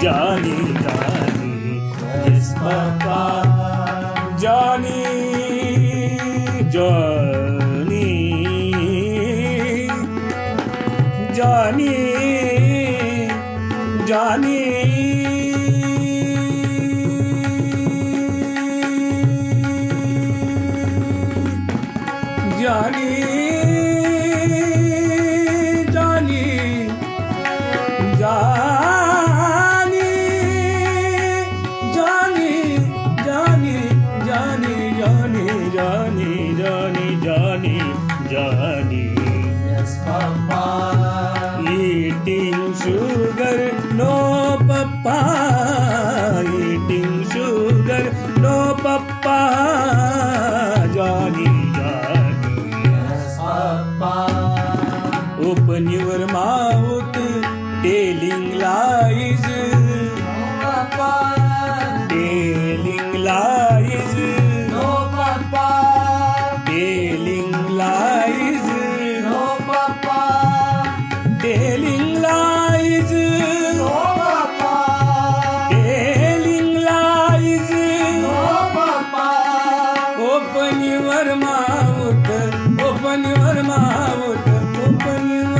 Johnny, Johnny, yes, Papa. জানি জানি জানি জানি জানি Your mouth, telling lies, Papa. telling lies, No, Papa. telling lies, No, Papa. telling lies, No, Papa. telling lies. No, Papa. Open your mouth, open your mouth, open your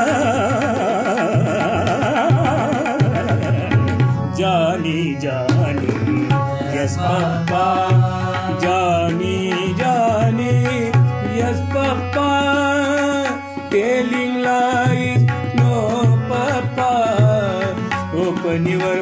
Johnny yes papa Johnny Johnny yes papa telling lies no papa open your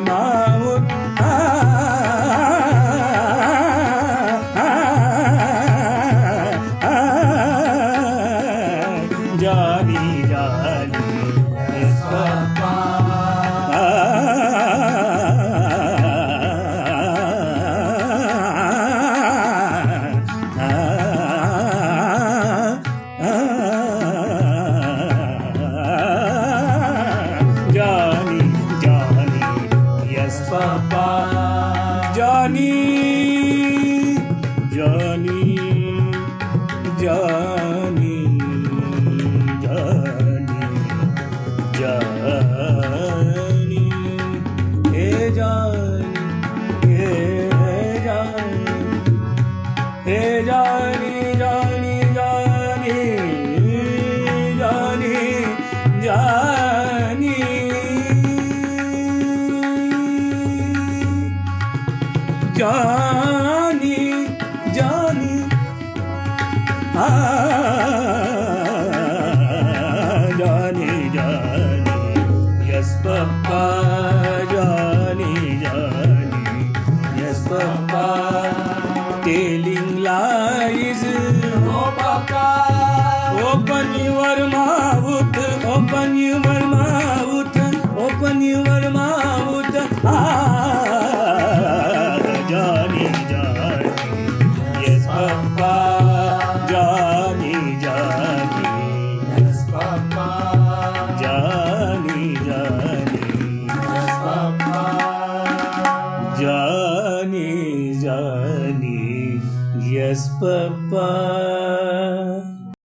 Papa. Johnny, Johnny, Johnny, Johnny, Ah, Johnny, Johnny, yes, Papa, Johnny, Johnny, yes, Papa, telling lies. No, Papa. Open your mouth, open your mouth, open your mouth. Ah, Espera.